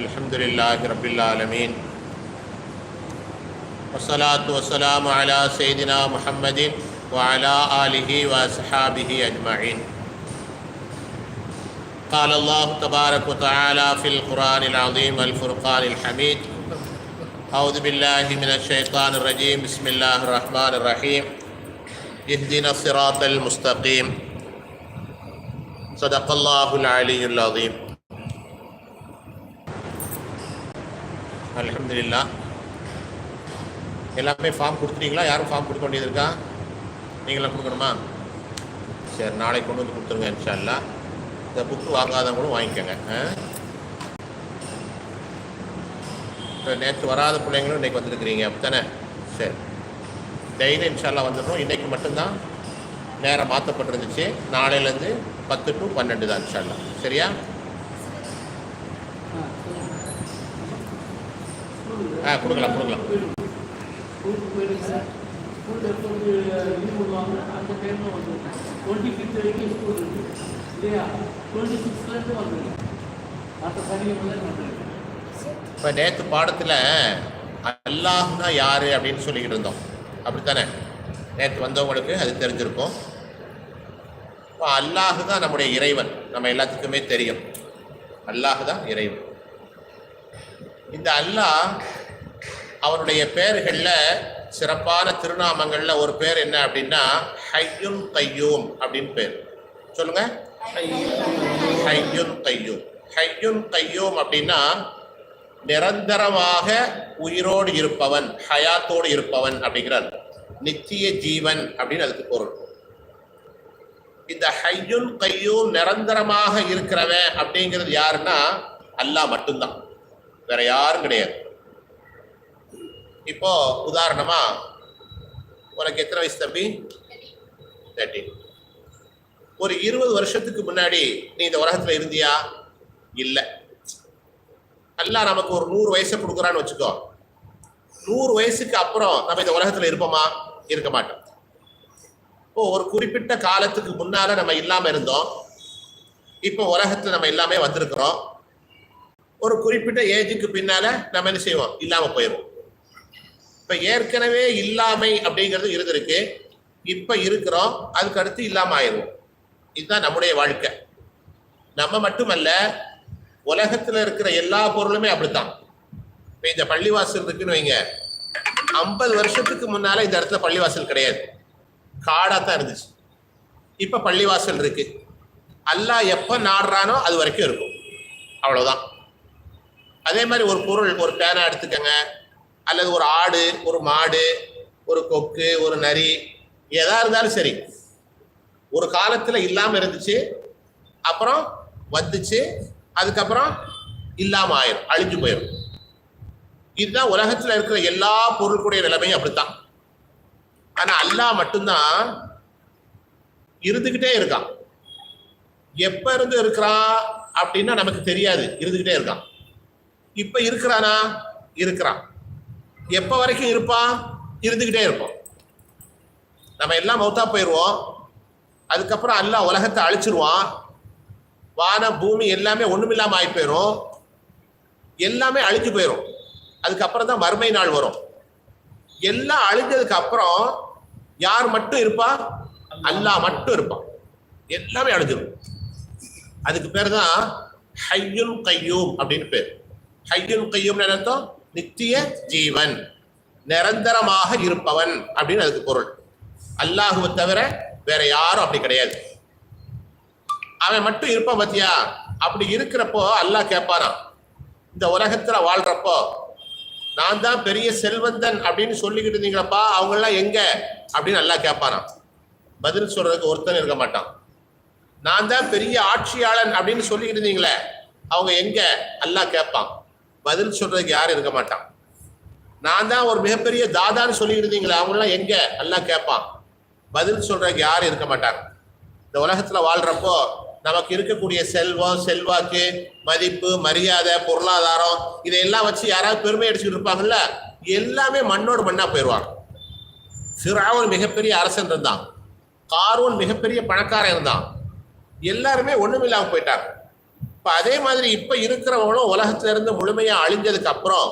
الحمد لله رب العالمين والصلاة والسلام على سيدنا محمد وعلى آله وأصحابه أجمعين. قال الله تبارك وتعالى في القرآن العظيم والفرقان الحميد. أعوذ بالله من الشيطان الرجيم. بسم الله الرحمن الرحيم. اهدنا الصراط المستقيم. صدق الله العلي العظيم. அலமதுல்லா எல்லாமே ஃபார்ம் கொடுத்துட்டீங்களா? யாரும் ஃபார்ம் கொடுக்க வேண்டியது இருக்கா? நீங்களாம் கொடுக்கணுமா? சரி நாளைக்கு கொண்டு வந்து கொடுத்துருங்க இன்ஷால்லா இந்த புக்கு வாங்காதவங்களும் வாங்கிக்கோங்க இப்போ நேற்று வராத பிள்ளைங்களும் இன்றைக்கி வந்துருக்கிறீங்க அப்படித்தானே? சரி. டெய்லி இன்ஷால்லா வந்துடணும் இன்றைக்கி மட்டும்தான் நேரம் மாற்றப்பட்டிருந்துச்சு. நாளையிலேருந்து பத்து டு பன்னெண்டு தான் இன்ஷால்லா சரியா ஆ கொடுக்கலாம் கொடுக்கலாம் ஸ்கூலுக்கு போயிடுங்க சார் ஸ்கூலில் எப்போது லீவ் விடுவாங்க அந்த டைமில் வந்து டுவெண்ட்டி ஃபிஃப்த் வரைக்கும் ஸ்கூல் இருக்குது இல்லையா டுவெண்ட்டி சிக்ஸ்லேருந்து வந்துடுங்க மற்ற சனிக்கிழமை வந்துடுங்க இப்போ நேற்று பாடத்தில் அல்லாஹ்னா யார் அப்படின்னு சொல்லிக்கிட்டு இருந்தோம். அப்படித்தானே? நேற்று வந்தவங்களுக்கு அது தெரிஞ்சிருக்கும். இப்போ அல்லாஹ் தான் நம்முடைய இறைவன். நம்ம எல்லாத்துக்குமே தெரியும். அல்லாஹ் தான் இறைவன். இந்த அல்லாஹ் அவனுடைய பெயர்களில் சிறப்பான திருநாமங்களில் ஒரு பேர் என்ன அப்படின்னா ஹையுன் கையூம் அப்படின்னு பேர். சொல்லுங்க. ஹையுன் கையூம் ஹையுன் கையூம் அப்படின்னா நிரந்தரமாக உயிரோடு இருப்பவன் ஹயாத்தோடு இருப்பவன் அப்படிங்கிறார். நித்திய ஜீவன் அப்படின்னு அதுக்கு பொருள். இந்த ஹையுன் கையூம் நிரந்தரமாக இருக்கிறவன் அப்படிங்கிறது யாருன்னா அல்லாஹ் மட்டும்தான். வேற யாரும் கிடையாது. இப்போ உதாரணமா உனக்கு எத்தனை வயசு தம்பி? தேர்ட்டின் ஒரு இருபது வருஷத்துக்கு முன்னாடி நீ இந்த உலகத்துல இருந்தியா? இல்லை. எல்லாம் நமக்கு ஒரு நூறு வயசை கொடுக்குறான்னு வச்சுக்கோ. நூறு வயசுக்கு அப்புறம் நம்ம இந்த உலகத்துல இருப்போமா? இருக்க மாட்டோம். இப்போ ஒரு குறிப்பிட்ட காலத்துக்கு முன்னால நம்ம இல்லாம இருந்தோம். இப்போ உலகத்துல நம்ம எல்லாமே வந்திருக்கிறோம். ஒரு குறிப்பிட்ட ஏஜுக்கு பின்னால நம்ம என்ன செய்வோம்? இல்லாம போயிடுவோம் இப்ப ஏற்கனவே இல்லாமை அப்படிங்கிறது இருந்திருக்கு. இப்ப இருக்கிறோம். அதுக்கு அடுத்து இல்லாம ஆயிடுவோம் இதுதான் நம்முடைய வாழ்க்கை. நம்ம மட்டுமல்ல உலகத்துல இருக்கிற எல்லா பொருளுமே அப்படித்தான். இப்ப இந்த பள்ளிவாசல் இருக்குன்னு வைங்க. ஐம்பது வருஷத்துக்கு முன்னால இந்த இடத்துல பள்ளிவாசல் கிடையாது. காடா தான் இருந்துச்சு. இப்ப பள்ளிவாசல் இருக்கு. அல்லாஹ் எப்ப நாடுறானோ அது வரைக்கும் இருக்கும். அவ்வளவுதான். அதே மாதிரி ஒரு பொருள் ஒரு பேனா எடுத்துக்கங்க. அல்லது ஒரு ஆடு ஒரு மாடு ஒரு கொக்கு ஒரு நரி எதா இருந்தாலும் சரி. ஒரு காலத்துல இல்லாம இருந்துச்சு அப்புறம் வந்துச்சு அதுக்கப்புறம் இல்லாம ஆயிரும் அழிஞ்சு போயிடும் இதுதான் உலகத்துல இருக்கிற எல்லா பொருளுக்குடைய நிலைமையும் அப்படித்தான். ஆனா அல்லாஹ் மட்டும்தான் இருந்துகிட்டே இருக்கான். எப்ப இருந்து இருக்கிறான் அப்படின்னா நமக்கு தெரியாது இருந்துகிட்டே இருக்கான். இப்ப இருக்கிறானா? இருக்கிறான். எப்ப வரைக்கும் இருப்பான் இருந்துகிட்டே இருப்போம். நம்ம எல்லாம் மௌத்தா போயிடுவோம் அதுக்கப்புறம் அல்லாஹ் உலகத்தை அழிச்சிருவான். வானம் பூமி எல்லாமே ஒன்றுமில்லாமல் ஆகி போயிடும் எல்லாமே அழிஞ்சு போயிடும் அதுக்கப்புறம் தான் மறுமை நாள் வரும். எல்லாம் அழிஞ்சதுக்கு அப்புறம் யார் மட்டும் இருப்பா? அல்லாஹ் மட்டும் இருப்பான். எல்லாமே அழிஞ்சிடும் அதுக்கு பேர் தான் ஹையுல் கையூம் அப்படின்னு பேர். ஹையுல் கையும் அர்த்தம் நித்திய ஜீவன் நிரந்தரமாக இருப்பவன் அப்படின்னு அதுக்கு பொருள். அல்லாஹுவை தவிர வேற யாரும் அப்படி கிடையாது. அவன் மட்டும் இருப்பான் பத்தியா? அப்படி இருக்கிறப்போ அல்லாஹ் கேட்பாராம் இந்த உலகத்துல வாழ்றப்போ நான் தான் பெரிய செல்வந்தன் அப்படின்னு சொல்லிக்கிட்டு இருந்தீங்களப்பா அவங்க எல்லாம் எங்க? அப்படின்னு அல்லாஹ் கேட்பாராம் பதில் சொல்றதுக்கு ஒருத்தன் இருக்க மாட்டான். நான் தான் பெரிய ஆட்சியாளன் அப்படின்னு சொல்லிக்கிட்டு இருந்தீங்களே அவங்க எங்க? அல்லாஹ் கேட்பான். பதில் சொல்றதுக்கு யாரும் இருக்க மாட்டான் நான் தான் ஒரு மிகப்பெரிய தாதான்னு சொல்லிக்கிட்டு இருந்தீங்களே அவங்களாம் எங்க? எல்லாம் கேட்பான் பதில் சொல்றதுக்கு யாரும் இருக்க மாட்டாங்க. இந்த உலகத்துல வாழ்றப்போ நமக்கு இருக்கக்கூடிய செல்வம் செல்வாக்கு மதிப்பு மரியாதை பொருளாதாரம் இதையெல்லாம் வச்சு யாராவது பெருமை அடிச்சுட்டு இருப்பாங்கல்ல எல்லாமே மண்ணோடு மண்ணா போயிடுவாங்க சிறாவன் மிகப்பெரிய அரசன் இருந்தான். காரூன் மிகப்பெரிய பணக்காரன் இருந்தான். எல்லாருமே ஒண்ணுமில்லாம போயிட்டாங்க. இப்ப அதே மாதிரி இப்ப இருக்கிறவங்களும் உலகத்துல இருந்து முழுமையா அழிஞ்சதுக்கு அப்புறம்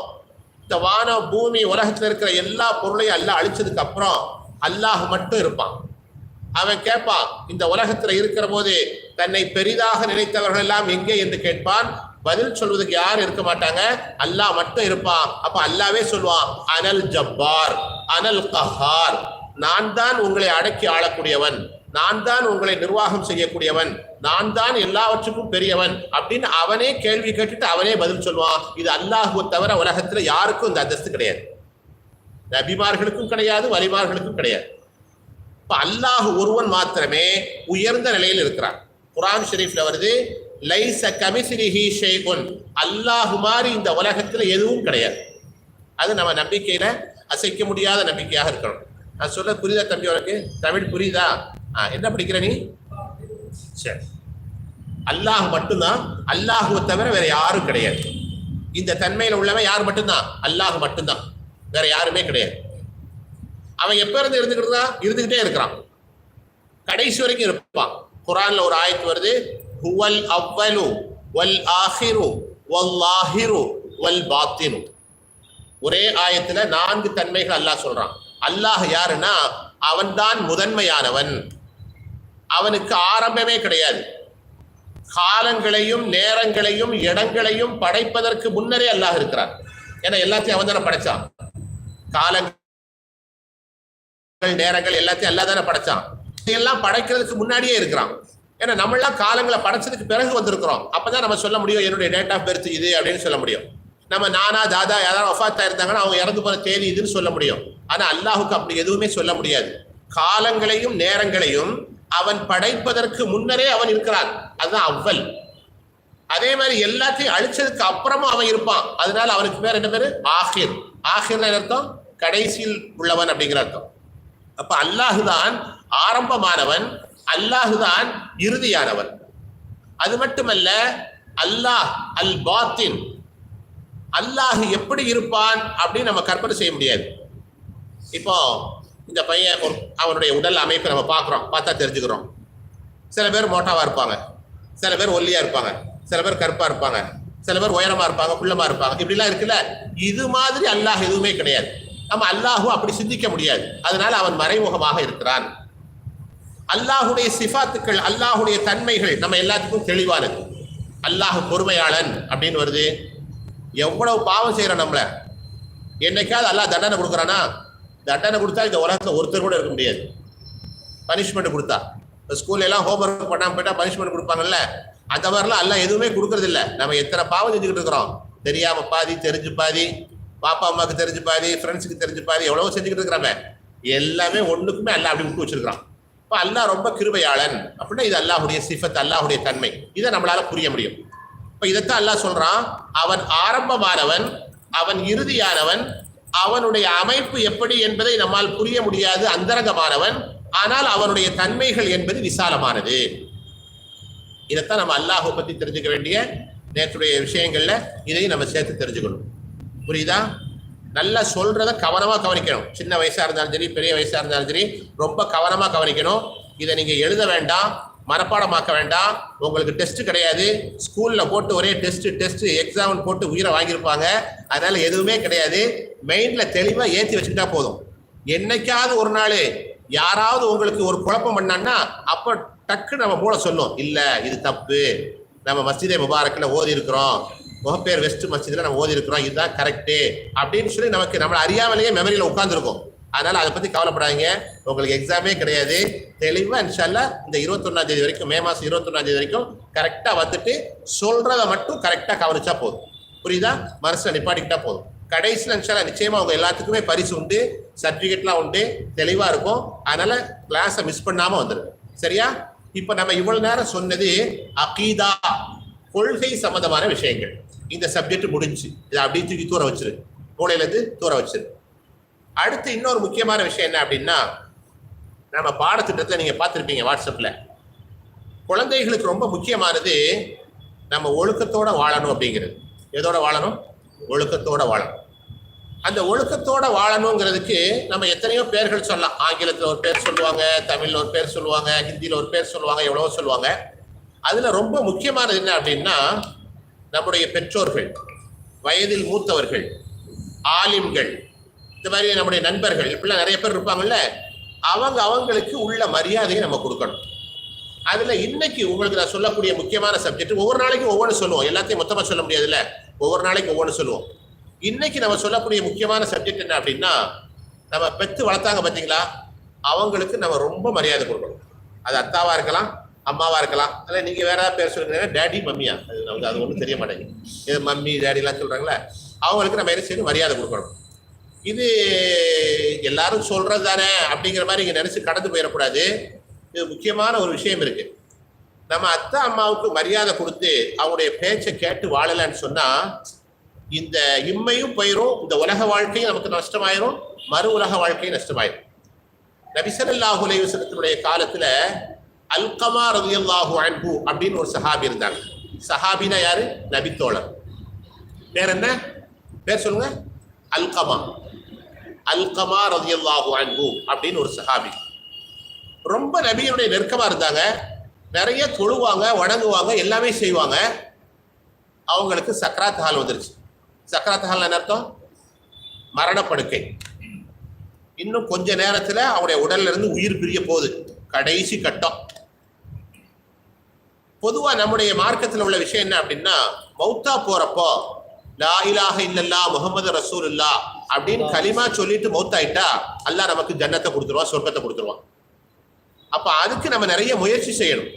இந்த வானம் பூமி உலகத்துல இருக்கிற எல்லா பொருளையும் எல்லாம் அழிச்சதுக்கு அப்புறம் அல்லாஹ் மட்டும் இருப்பான். அவன் கேட்பான் இந்த உலகத்துல இருக்கிற போது தன்னை பெரிதாக நினைத்தவர்கள் எல்லாம் எங்கே என்று கேட்பான். பதில் சொல்வதற்கு யாரும் இருக்க மாட்டாங்க. அல்லாஹ் மட்டும் இருப்பான். அப்ப அல்லாவே சொல்லுவான் அனல் ஜப்பார் அனல் கஹார். நான் தான் உங்களை அடக்கி ஆளக்கூடியவன். நான் தான் உங்களை நிர்வாகம் செய்யக்கூடியவன். நான் தான் எல்லாவற்றுக்கும் பெரியவன். அப்படின்னு அவனே கேள்வி கேட்டுட்டு அவனே பதில் சொல்லுவான். இது அல்லாஹுவை தவிர உலகத்துல யாருக்கும் இந்த அந்தஸ்து கிடையாது. நபிமார்களுக்கும் கிடையாது வலிமார்களுக்கும் கிடையாது. இப்ப அல்லாஹ் ஒருவன் மாத்திரமே உயர்ந்த நிலையில் இருக்கிறான். குரான் ஷெரீஃப்ல வருது லைச கமிசிரிஹி ஷேகுன் அல்லாஹு மாதிரி இந்த உலகத்துல எதுவும் கிடையாது. அது நம்ம நம்பிக்கையில அசைக்க முடியாத நம்பிக்கையாக இருக்கணும். நான் சொல்ல புரியுதா தம்பி உனக்கு? தமிழ் புரியுதா? என்ன படிக்கிற நீ? சரி. அல்லாஹ் மட்டும்தான் அல்லாஹுவை தவிர வேற யாரும் கிடையாது. இந்த தன்மையில உள்ளவன் யார் மட்டும்தான்? அல்லாஹ் மட்டும்தான். வேற யாருமே கிடையாது. அவன் எப்ப இருந்து இருந்துக்கிட்டு தான் இருந்துகிட்டே இருக்கிறான். கடைசி வரைக்கும் இருப்பான். குரான்ல ஒரு ஆயத்து வருது ஹுவல் அவ்வலு வல் ஆஹிரு வல்லாஹிரு வல் பாத்தினு. ஒரே ஆயத்துல நான்கு தன்மைகள் அல்லாஹ் சொல்றான். அல்லாஹ் யாருன்னா அவன்தான் முதன்மையானவன். அவனுக்கு ஆரம்பமே கிடையாது. காலங்களையும் நேரங்களையும் இடங்களையும் படைப்பதற்கு முன்னரே அல்லாஹ் இருக்கிறான். ஏன்னா எல்லாத்தையும் அவன் தானே படைச்சான். காலங்கள் நேரங்கள் எல்லாத்தையும் அல்லா தானே படைச்சான். இதெல்லாம் படைக்கிறதுக்கு முன்னாடியே இருக்கிறான். ஏன்னா நம்மளாம் காலங்களை படைச்சதுக்கு பிறகு வந்திருக்கிறோம். அப்பதான் நம்ம சொல்ல முடியும் என்னுடைய டேட் ஆஃப் பர்த் இது அப்படின்னு சொல்ல முடியும். நம்ம நானா தாதா யாராவது ஒஃபாத்தா இருந்தாங்கன்னா அவங்க இறந்து போன தேதி இதுன்னு சொல்ல முடியும். ஆனா அல்லாஹுக்கு அப்படி எதுவுமே சொல்ல முடியாது. காலங்களையும் நேரங்களையும் அவன் படைப்பதற்கு முன்னரே அவன் இருக்கிறான். அதுதான் அவ்வல். அதே மாதிரி எல்லாத்தையும் அழிச்சதுக்கு அப்புறமும் அவன் இருப்பான். அதனால அவனுக்கு பேர் என்ன பேரு? ஆஹிர் ஆஹிர் அர்த்தம்? கடைசியில் உள்ளவன் அப்படிங்கிற அர்த்தம். அப்ப அல்லாஹுதான் ஆரம்பமானவன் அல்லாஹுதான் இறுதியானவன். அது மட்டுமல்ல அல்லாஹ் அல் பாத்தின் அல்லாஹ் எப்படி இருப்பான் அப்படின்னு நம்ம கற்பனை செய்ய முடியாது. இப்போ இந்த பையன் அவனுடைய உடல் அமைப்பை நம்ம பார்க்குறோம். பார்த்தா தெரிஞ்சுக்கிறோம். சில பேர் மோட்டாவாக இருப்பாங்க. சில பேர் ஒல்லியாக இருப்பாங்க. சில பேர் கருப்பாக இருப்பாங்க. சில பேர் உயரமாக இருப்பாங்க குள்ளமாக இருப்பாங்க. இப்படிலாம் இருக்குல்ல? இது மாதிரி அல்லாஹ் எதுவுமே கிடையாது. நம்ம அல்லாஹும் அப்படி சிந்திக்க முடியாது. அதனால அவன் மறைமுகமாக இருக்கிறான். அல்லாஹுடைய சிஃபாத்துக்கள் அல்லாஹுடைய தன்மைகள் நம்ம எல்லாத்துக்கும் தெளிவானது அல்லாஹ் பொறுமையாளன் அப்படின்னு வருது. எவ்வளவு பாவம் செய்யறோம் நம்மள. என்னைக்காவது அல்லாஹ் தண்டனை கொடுக்குறானா? இந்த அட்டனை கொடுத்தா இந்த உலகத்தில் ஒருத்தர் கூட இருக்க முடியாது. பனிஷ்மெண்ட் கொடுத்தா. இப்போ ஸ்கூல்ல எல்லாம் ஹோம்ஒர்க் பண்ணாமல் போயிட்டா பனிஷ்மெண்ட் கொடுப்பாங்கல்ல? அந்த மாதிரிலாம் எல்லாம் எதுவுமே கொடுக்கறதில்ல. நம்ம எத்தனை பாவம் செஞ்சுக்கிட்டு இருக்கிறோம். தெரியாம பாதி தெரிஞ்சு பாதி பாப்பா அம்மாவுக்கு தெரிஞ்சு பாதி ஃப்ரெண்ட்ஸுக்கு தெரிஞ்சு பாதி எவ்வளவோ செஞ்சுக்கிட்டு இருக்கிறாம எல்லாமே ஒண்ணுக்குமே அல்லா அப்படி விட்டு வச்சிருக்கிறான். இப்போ அல்லாஹ் ரொம்ப கிருபையாளன் அப்படின்னா இது அல்லாஹுடைய சிஃபத் அல்லாஹுடைய தன்மை. இதை நம்மளால புரிய முடியும். இப்போ இதைத்தான் அல்லாஹ் சொல்றான். அவன் ஆரம்பமானவன் அவன் இறுதியானவன் அவனுடைய அமைப்பு எப்படி என்பதை நம்மால் புரிய முடியாது அந்தரங்கமானவன். ஆனால் அவனுடைய தன்மைகள் என்பது விசாலமானது. இதைத்தான் நம்ம அல்லாஹை பத்தி தெரிஞ்சுக்க வேண்டிய நேற்றுடைய விஷயங்கள்ல இதையும் நம்ம சேர்த்து தெரிஞ்சுக்கணும். புரியுதா? நல்லா சொல்றத கவனமா கவனிக்கணும். சின்ன வயசா இருந்தாலும் சரி பெரிய வயசா இருந்தாலும் சரி ரொம்ப கவனமா கவனிக்கணும். இதை நீங்க எழுத வேண்டாம். மனப்பாடமாக்க வேண்டாம். உங்களுக்கு டெஸ்ட் கிடையாது. ஸ்கூல்ல போட்டு ஒரே டெஸ்ட் டெஸ்ட் எக்ஸாம் போட்டு உயிரை வாங்கியிருப்பாங்க. அதனால எதுவுமே கிடையாது. மெயின்ல தெளிவா ஏத்தி வச்சுக்கிட்டா போதும். என்னைக்காவது ஒரு நாள் யாராவது உங்களுக்கு ஒரு குழப்பம் பண்ணான்னா அப்ப டக்கு நம்ம மூளை சொல்லும் இல்ல இது தப்பு. நம்ம மஸ்ஜிதே முபாரக்கில் ஓதி இருக்கிறோம் முகப்பேர் வெஸ்ட் மஸ்ஜித்ல நம்ம ஓதி இருக்கிறோம் இதுதான் கரெக்டு அப்படின்னு சொல்லி நமக்கு நம்மளை அறியாமலேயே மெமரியில் உட்காந்துருக்கோம் அதனால அதை பத்தி கவலைப்படாதீங்க. உங்களுக்கு எக்ஸாமே கிடையாது. தெளிவா இன்ஷால்லா இந்த இருபத்தொன்னாம் தேதி வரைக்கும் மே மாசம் இருபத்தொன்னாம் தேதி வரைக்கும் கரெக்டா வந்துட்டு சொல்றத மட்டும் கரெக்டா கவனிச்சா போதும். புரியுதா? மனசுல நிப்பாட்டிக்கிட்டா போதும். கடைசியில் இன்ஷால்லா நிச்சயமாக அவங்க எல்லாத்துக்குமே பரிசு உண்டு சர்டிஃபிகேட்லாம் உண்டு தெளிவாக இருக்கும். அதனால் கிளாஸை மிஸ் பண்ணாமல் வந்துடுங்க சரியா? இப்போ நம்ம இவ்வளோ நேரம் சொன்னது அகீதா கொள்கை சம்மந்தமான விஷயங்கள். இந்த சப்ஜெக்ட் முடிஞ்சு. இதை அப்படியே தூக்கி தூர வச்சிரு. மூளையிலேருந்து தூர வச்சிரு. அடுத்து இன்னொரு முக்கியமான விஷயம் என்ன அப்படின்னா நம்ம பாடத்திட்டத்தை நீங்க பார்த்துருப்பீங்க வாட்ஸ்அப்ல குழந்தைகளுக்கு ரொம்ப முக்கியமானது நம்ம ஒழுக்கத்தோட வாழணும் அப்படிங்கிறது. எதோட வாழணும்? ஒழுக்கத்தோட வாழணும். அந்த ஒழுக்கத்தோட வாழணுங்கிறதுக்கு நம்ம எத்தனையோ பேர்கள் சொல்லலாம். ஆங்கிலத்தில் ஒரு பேர் சொல்லுவாங்க தமிழில் ஒரு பேர் சொல்லுவாங்க ஹிந்தியில் ஒரு பேர் சொல்லுவாங்க எவ்வளவோ சொல்லுவாங்க. அதுல ரொம்ப முக்கியமானது என்ன அப்படின்னா நம்முடைய பெற்றோர்கள் வயதில் மூத்தவர்கள் ஆலிம்கள் இந்த மாதிரி நம்முடைய நண்பர்கள் இப்படிலாம் நிறைய பேர் இருப்பாங்கல்ல அவங்க அவங்களுக்கு உள்ள மரியாதையை நம்ம கொடுக்கணும். அதுல இன்னைக்கு உங்களுக்கு நான் சொல்லக்கூடிய முக்கியமான சப்ஜெக்ட் ஒவ்வொரு நாளைக்கும் ஒவ்வொன்று சொல்லுவோம். எல்லாத்தையும் மொத்தமா சொல்ல முடியாதுல்ல? ஒவ்வொரு நாளைக்கு ஒவ்வொன்று சொல்லுவோம். இன்னைக்கு நம்ம சொல்லக்கூடிய முக்கியமான சப்ஜெக்ட் என்ன அப்படின்னா நம்ம பெத்து வளர்த்தாங்க பார்த்தீங்களா அவங்களுக்கு நம்ம ரொம்ப மரியாதை கொடுக்கணும். அது அத்தாவா இருக்கலாம் அம்மாவா இருக்கலாம். அதில் நீங்க வேற ஏதாவது பேர் சொல்லுங்க டேடி மம்மியா அது நமக்கு அது ஒன்றும் தெரிய மாட்டேங்குது. இது மம்மி டேடிலாம் சொல்றாங்களே அவங்களுக்கு நம்ம என்ன செய்யணும்? மரியாதை கொடுக்கணும். இது எல்லாரும் சொல்றது தானே அப்படிங்கிற மாதிரி இங்கே நினச்சி கடந்து போயிடக்கூடாது. இது முக்கியமான ஒரு விஷயம் இருக்கு. நம்ம அத்தா அம்மாவுக்கு மரியாதை கொடுத்து அவங்களுடைய பேச்சை கேட்டு வாழலைன்னு சொன்னால் இந்த இம்மையும் போயிடும் இந்த உலக வாழ்க்கையும் நமக்கு நஷ்டமாயிரும் மறு உலக வாழ்க்கையும் நஷ்டமாயிரும். நபிசல்லாஹு அலைவசனத்தினுடைய காலத்தில் அல்கமா ரவியல்லாஹு அன்பு அப்படின்னு ஒரு சஹாபி இருந்தாங்க. சஹாபினா யாரு? நபித்தோழர். பேர் என்ன? பேர் சொல்லுங்க. அல்கமா. அல்கமா ரலியல்லாஹு அன்பு அப்படின்னு ஒரு சஹாபி. ரொம்ப நபியனுடைய நெருக்கமாக இருந்தாங்க. நிறைய தொழுவாங்க வணங்குவாங்க எல்லாமே செய்வாங்க. அவங்களுக்கு சக்கராத் ஹால் வந்துருச்சு. சக்கராத் ஹால் என்ன அர்த்தம்? மரணப்படுக்கை. இன்னும் கொஞ்ச நேரத்தில் அவருடைய உடல்ல இருந்து உயிர் பிரிய போகுது. கடைசி கட்டம். பொதுவாக நம்முடைய மார்க்கத்தில் உள்ள விஷயம் என்ன அப்படின்னா மௌத்தா போகிறப்போ லா இலாஹ இல்லல்லா முகமது ரசூலுல்லா அப்படின்னு கலிமா சொல்லிட்டு மௌத்தாயிட்டா அல்லாஹ் நமக்கு ஜன்னத்தை கொடுத்துருவான் சொர்க்கத்தை கொடுத்துருவான் அப்ப அதுக்கு நம்ம நிறைய முயற்சி செய்யணும்.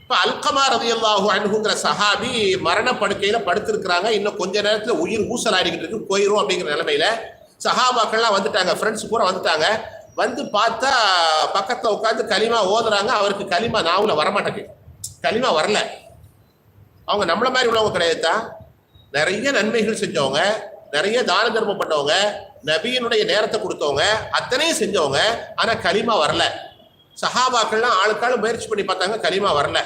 இப்ப அல்கமா ரதியல்லாஹு அன்ஹுங்கிற சஹாபி மரண படுக்கையில படுத்திருக்கிறாங்க. இன்னும் கொஞ்ச நேரத்துல உயிர் ஊசலாடிக்கிட்டு இருக்கு போயிரும் அப்படிங்கிற நிலைமையில சஹாபாக்கள்லாம் வந்துட்டாங்க ஃப்ரெண்ட்ஸ் பூரா வந்துட்டாங்க. வந்து பார்த்தா பக்கத்துல உட்காந்து களிமா ஓதுறாங்க. அவருக்கு களிமா நாவுல வரமாட்டேங்குது. களிமா வரல. அவங்க நம்மள மாதிரி உள்ளவங்க கிடையாதுதா நிறைய நன்மைகள் செஞ்சவங்க நிறைய தான தர்மம் பண்ணவங்க நபியினுடைய நேரத்தை கொடுத்தவங்க அத்தனையும் செஞ்சவங்க ஆனா களிமா வரல. சஹாபாக்கள்லாம் ஆளுக்காலும் முயற்சி பண்ணி பார்த்தாங்க களிமா வரல.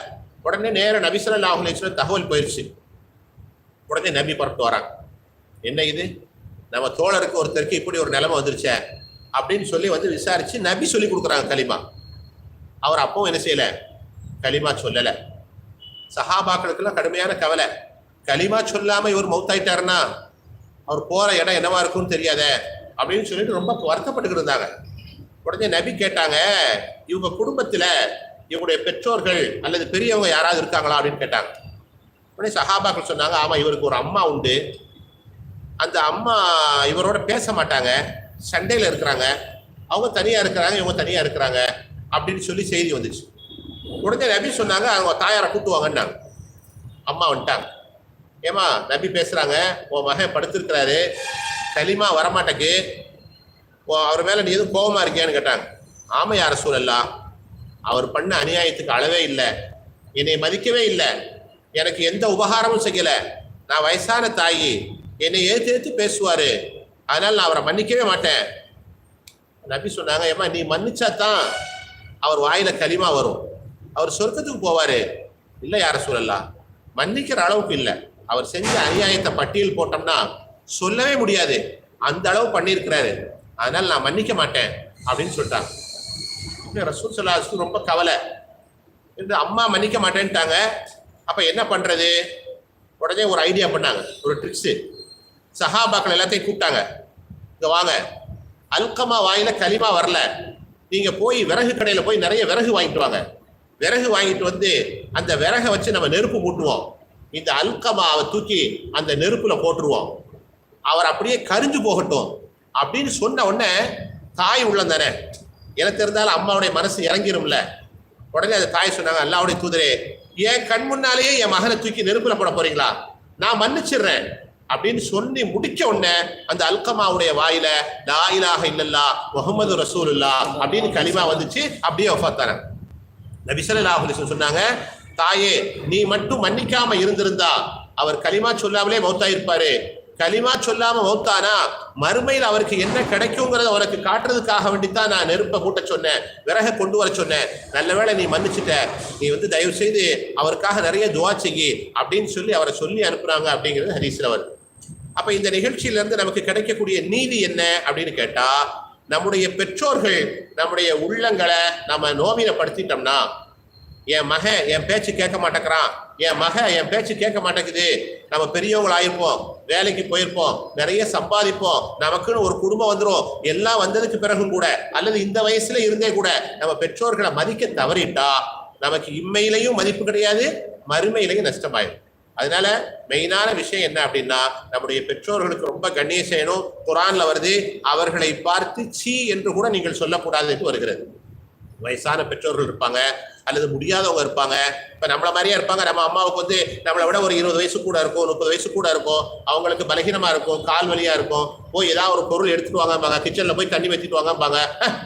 உடனே நேர நபி ஸல்லல்லாஹு தகவல் போயிடுச்சு உடனே நபி புறப்பட்டு வராங்க. என்ன இது? நம்ம தோழருக்கு ஒருத்தருக்கு இப்படி ஒரு நிலைமை வந்துருச்சே அப்படின்னு சொல்லி வந்து விசாரிச்சு நபி சொல்லி கொடுக்குறாங்க களிமா. அவர் அப்பவும் என்ன செய்யல? களிமா சொல்லல. சஹாபாக்களுக்கெல்லாம் கடுமையான கவலை. களிமா சொல்லாமல் இவர் மௌத்தாயிட்டாருன்னா அவர் போகிற இடம் என்னவா இருக்கும்னு தெரியாதே அப்படின்னு சொல்லிட்டு ரொம்ப வருத்தப்பட்டுக்கிட்டு இருந்தாங்க. உடனே நபி கேட்டாங்க இவங்க குடும்பத்தில் இவங்களுடைய பெற்றோர்கள் அல்லது பெரியவங்க யாராவது இருக்காங்களா அப்படின்னு கேட்டாங்க. உடனே சஹாபாக்கள் சொன்னாங்க ஆமாம் இவருக்கு ஒரு அம்மா உண்டு. அந்த அம்மா இவரோட பேச மாட்டாங்க சண்டையில் இருக்கிறாங்க. அவங்க தனியாக இருக்கிறாங்க இவங்க தனியாக இருக்கிறாங்க அப்படின்னு சொல்லி செய்தி வந்துச்சு. உடனே நபி சொன்னாங்க அவங்க தாயாரை கூட்டுவாங்கன்னாங்க அம்மா வந்துட்டாங்க. ஏமா நம்பி பேசுகிறாங்க உன் மகன் படுத்திருக்கிறாரு களிமா வரமாட்டேக்கு அவர் மேலே நீ எதுவும் கோபமாக இருக்கியான்னு கேட்டாங்க. ஆமை யார சூழல்லா அவர் பண்ண அநியாயத்துக்கு அளவே இல்லை. என்னை மதிக்கவே இல்லை. எனக்கு எந்த உபகாரமும் செய்யலை. நான் வயசான தாயி. என்னை ஏற்று ஏத்து பேசுவார். அதனால் நான் அவரை மன்னிக்கவே மாட்டேன். நபி சொன்னாங்க ஏமா நீ மன்னிச்சா தான் அவர் வாயில களிமா வரும். அவர் சொர்க்கத்துக்கு போவார். இல்லை யார சூழல்லா மன்னிக்கிற அளவுக்கு இல்லை. அவர் செஞ்ச அநியாயத்தை பட்டியல் போட்டோம்னா சொல்லவே முடியாது. அந்த அளவு பண்ணியிருக்கிறாரு. அதனால நான் மன்னிக்க மாட்டேன் அப்படின்னு சொல்லிட்டாங்க. இப்ப ரசூல் சொல்லாசுக்கு ரொம்ப கவலை. என்று அம்மா மன்னிக்க மாட்டேன்ட்டாங்க. அப்போ என்ன பண்ணுறது உடனே ஒரு ஐடியா பண்ணாங்க. ஒரு ட்ரிக்ஸு சஹாபாக்கள் எல்லாத்தையும் கூப்பிட்டாங்க. இங்கே வாங்க. அல்கமா வாயில களிமா வரல. நீங்கள் போய் விறகு கடையில் போய் நிறைய விறகு வாங்கிட்டு வாங்க. விறகு வாங்கிட்டு வந்து அந்த விறகை வச்சு நம்ம நெருப்பு மூட்டுவோம். இந்த அல்கமாவை தூக்கி அந்த நெருப்புல போட்டுருவோம். அவர் அப்படியே கரிஞ்சு போகட்டும் அப்படின்னு சொன்ன உடனே தாய் உள்ளம் தானே எனக்கு தெரிந்தாலும் அம்மாவுடைய மனசு இறங்கிரும்ல. உடனே அந்த தாய் சொன்னாங்க அல்லாவுடைய தூதரே என் கண் முன்னாலேயே என் மகனை தூக்கி நெருப்புல போட போறீங்களா? நான் மன்னிச்சிடுறேன். அப்படின்னு சொல்லி முடிக்க உடனே அந்த அல்கமாவுடைய வாயில லாயிலாக இல்லல்லா முகமது ரசூலுல்லா அப்படின்னு களிமா வந்துச்சு அப்படியே ஒஃபாத்தான நபி சொன்னாங்க தாயே நீ மட்டும் மன்னிக்காம இருந்திருந்தா அவர் களிமா சொல்லாமலே மௌத்தாயிருப்பாரு. களிமா சொல்லாம மௌத்தானா மறுமையில் அவருக்கு என்ன கிடைக்குங்கிறத உனக்கு காட்டுறதுக்காக வேண்டித்தான் நான் நெருப்பை மூட்ட சொன்னேன் விறக கொண்டு வர சொன்னேன். நல்ல வேளை நீ மன்னிச்சிட்ட. நீ வந்து தயவு செய்து அவருக்காக நிறைய துவா செய்யி அப்படின்னு சொல்லி அவரை சொல்லி அனுப்புறாங்க அப்படிங்கிறது ஹதீஸ்ல வருது. அப்ப இந்த நிகழ்ச்சியிலிருந்து நமக்கு கிடைக்கக்கூடிய நீதி என்ன அப்படின்னு கேட்டா நம்முடைய பெற்றோர்கள் நம்முடைய உள்ளங்களை நம்ம நோவினப்படுத்திட்டோம்னா என் மகன் என் பேச்சு கேட்க மாட்டேங்கிறான். என் மகன் என் பேச்சு கேட்க மாட்டேங்குது. நம்ம பெரியவங்கள ஆயிருப்போம் வேலைக்கு போயிருப்போம். நிறைய சம்பாதிப்போம். நமக்குன்னு ஒரு குடும்பம் வந்துடும் எல்லாம் வந்ததுக்கு பிறகும் கூட அல்லது இந்த வயசுல இருந்தே கூட நம்ம பெற்றோர்களை மதிக்க தவறிட்டா நமக்கு இம்மையிலையும் மதிப்பு கிடையாது மறுமையிலையும் நஷ்டமாயிடும் அதனால மெயினான விஷயம் என்ன அப்படின்னா நம்முடைய பெற்றோர்களுக்கு ரொம்ப கண்ணியம் செய்யணும். குரான்ல வருது அவர்களை பார்த்து சீ என்று கூட நீங்கள் சொல்லக்கூடாது என்று வருகிறது. வயசான பெற்றோர்கள் இருப்பாங்க. அல்லது முடியாதவங்க இருப்பாங்க. இப்ப நம்மள மாதிரியே இருப்பாங்க. நம்ம அம்மாவுக்கு வந்து நம்மளை விட ஒரு இருபது வயசு கூட இருக்கும் முப்பது வயசு கூட இருக்கும். அவங்களுக்கு பலகீனமா இருக்கும் கால் வலியா இருக்கும். போய் ஏதாவது ஒரு பொருள் எடுத்துட்டு வாங்கம்பாங்க. கிச்சன்ல போய் தண்ணி வச்சுட்டு வாங்கம்பாங்க.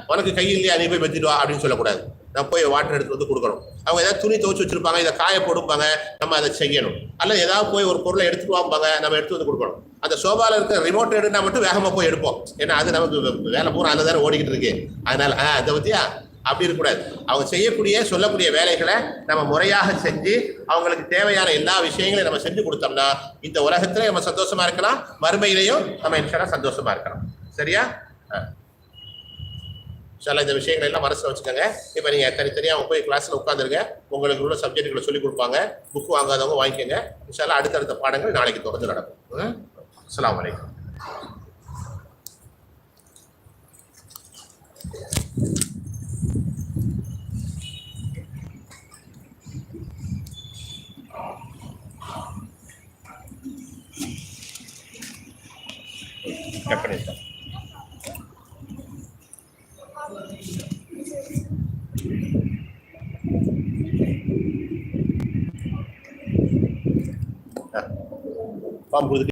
உனக்கு கை இல்லையா? நீ போய் வச்சுட்டு வா அப்படின்னு சொல்லக்கூடாது. நம்ம போய் வாட்டர் எடுத்து வந்து கொடுக்கணும். அவங்க ஏதாவது துணி துவச்சு வச்சிருப்பாங்க. இதை காய போடும்பாங்க. நம்ம அதை செய்யணும். அல்லது ஏதாவது போய் ஒரு பொருளை எடுத்துட்டு வாம்பாங்க. நம்ம எடுத்து வந்து கொடுக்கணும். அந்த சோபால இருக்கிற ரிமோட் எடுனா மட்டும் வேகமா போய் எடுப்போம். ஏன்னா அது நமக்கு வேலை பூரா அதில் தானே ஓடிக்கிட்டு இருக்கு. அதனால ஆ அதை பத்தியா? அப்படி இருக்கக்கூடாது. அவங்க செய்யக்கூடிய சொல்லக்கூடிய வேலைகளை நம்ம முறையாக செஞ்சு அவங்களுக்கு தேவையான எல்லா விஷயங்களையும் நம்ம செஞ்சு கொடுத்தோம்னா இந்த உலகத்துல நம்ம சந்தோஷமா இருக்கலாம் மறுமையிலையும் நம்ம இன்ஷாலா சந்தோஷமா இருக்கலாம். சரியா? ஆ. இந்த விஷயங்களை எல்லாம் மனசில் வச்சுக்கோங்க. இப்போ நீங்கள் தனித்தனியாக அவங்க போய் கிளாஸில் உட்காந்துருங்க உங்களுக்கு உள்ள சப்ஜெக்ட்களை சொல்லி கொடுப்பாங்க. புக் வாங்காதவங்க வாங்கிக்கோங்க. இன்ஷால்லாம் அடுத்தடுத்த பாடங்கள் நாளைக்கு தொடர்ந்து நடக்கும். அஸ்ஸலாமு வலைக்கம் கட் பண்ணிட்டேன் ஃபார்ம் கொடுத்துட்டு